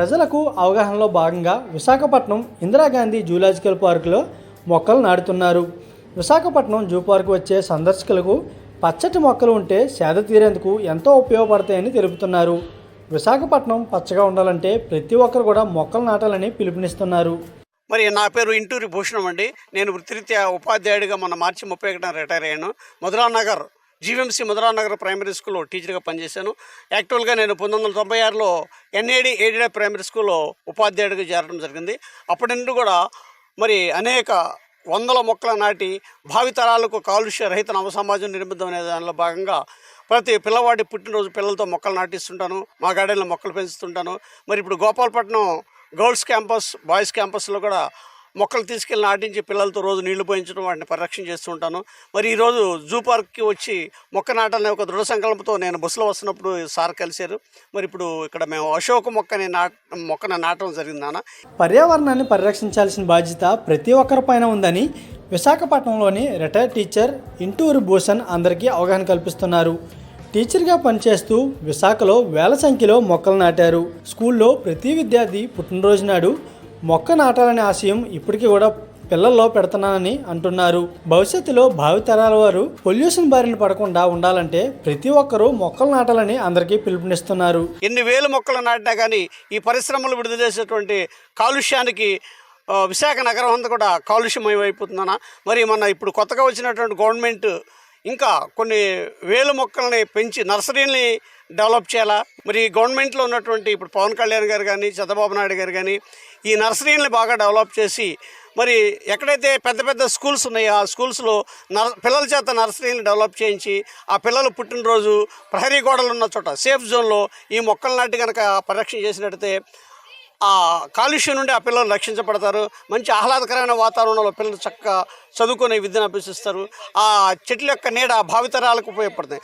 ప్రజలకు అవగాహనలో భాగంగా విశాఖపట్నం ఇందిరాగాంధీ జూలాజికల్ పార్కులో మొక్కలు నాటుతున్నారు. విశాఖపట్నం జూ పార్క్ వచ్చే సందర్శకులకు పచ్చటి మొక్కలు ఉంటే సేద తీరేందుకు ఎంతో ఉపయోగపడతాయని తెలుపుతున్నారు. విశాఖపట్నం పచ్చగా ఉండాలంటే ప్రతి ఒక్కరు కూడా మొక్కలు నాటాలని పిలుపునిస్తున్నారు. మరి నా పేరు ఇంటూరి భూషణం అండి. నేను వృత్తిరీత్యా ఉపాధ్యాయుడిగా మన మార్చి ముప్పై ఒకటిన రిటైర్ అయ్యాను. మధురా నగర్ జీవీఎంసీ మధురా నగర్ ప్రైమరీ స్కూల్లో టీచర్గా పనిచేశాను. యాక్చువల్గా నేను పంతొమ్మిది వందల తొంభై ఆరులో ఎన్ఏడి ఎయిడెడ్ ప్రైమరీ స్కూల్లో ఉపాధ్యాయుడిగా చేరడం జరిగింది. అప్పటి నుండి కూడా మరి అనేక వందల మొక్కలు నాటి భావితరాలకు కాలుష్య రహిత నవ సమాజం నిర్మిద్దాం అనే దానిలో భాగంగా ప్రతి పిల్లవాడి పుట్టినరోజు పిల్లలతో మొక్కలు నాటిస్తుంటాను. మా గార్డెన్లో మొక్కలు పెంచుతుంటాను. మరి ఇప్పుడు గోపాలపట్నం గర్ల్స్ క్యాంపస్ బాయ్స్ క్యాంపస్లో కూడా మొక్కలు తీసుకెళ్ళి నాటించి పిల్లలతో రోజు నీళ్ళు పోయించడం వాటిని పరిరక్షణ చేస్తూ ఉంటాను. మరి ఈరోజు జూ పార్క్కి వచ్చి మొక్క నాటాలనే ఒక దృఢ సంకల్పంతో నేను బస్సులో వస్తున్నప్పుడు సార్ కలిశారు. మరి ఇప్పుడు ఇక్కడ మేము అశోక మొక్కని నాట మొక్కను నాటడం జరిగింది నాన్న. పర్యావరణాన్ని పరిరక్షించాల్సిన బాధ్యత ప్రతి ఒక్కరిపైన ఉందని విశాఖపట్నంలోని రిటైర్డ్ టీచర్ ఇంటూరు భూషణ్ అందరికీ అవగాహన కల్పిస్తున్నారు. టీచర్గా పనిచేస్తూ విశాఖలో వేల సంఖ్యలో మొక్కలు నాటారు. స్కూల్లో ప్రతి విద్యార్థి పుట్టినరోజు నాడు మొక్క నాటాలనే ఆశయం ఇప్పటికీ కూడా పిల్లల్లో పెడుతున్నానని అంటున్నారు. భవిష్యత్తులో భావితరాల వారు పొల్యూషన్ బారిన పడకుండా ఉండాలంటే ప్రతి ఒక్కరూ మొక్కలు నాటాలని అందరికీ పిలుపునిస్తున్నారు. ఎన్ని వేల మొక్కలు నాటినా కానీ ఈ పరిశ్రమలు విడుదల చేసేటువంటి కాలుష్యానికి విశాఖ నగరం అంతా కూడా కాలుష్యమయం అయిపోతుందన్న. మరి మన ఇప్పుడు కొత్తగా వచ్చినటువంటి గవర్నమెంట్ ఇంకా కొన్ని వేల మొక్కల్ని పెంచి నర్సరీని డెవలప్ చేయాలా? మరి గవర్నమెంట్లో ఉన్నటువంటి ఇప్పుడు పవన్ కళ్యాణ్ గారు కానీ చంద్రబాబు నాయుడు గారు కానీ ఈ నర్సరీని బాగా డెవలప్ చేసి మరి ఎక్కడైతే పెద్ద పెద్ద స్కూల్స్ ఉన్నాయో ఆ స్కూల్స్లో నర్ పిల్లల చేత నర్సరీని డెవలప్ చేయించి ఆ పిల్లలు పుట్టినరోజు ప్రహరీ గోడలు ఉన్న చోట సేఫ్ జోన్లో ఈ మొక్కలు నాటి కనుక పరిరక్షణ చేసినట్టయితే ఆ కాలుష్యం నుండి ఆ పిల్లలు రక్షించబడతారు. మంచి ఆహ్లాదకరమైన వాతావరణంలో పిల్లలు చక్కగా చదువుకునే విద్యను అభ్యసిస్తారు. ఆ చెట్ల యొక్క నీడ భావితరాలకు ఉపయోగపడతాయి.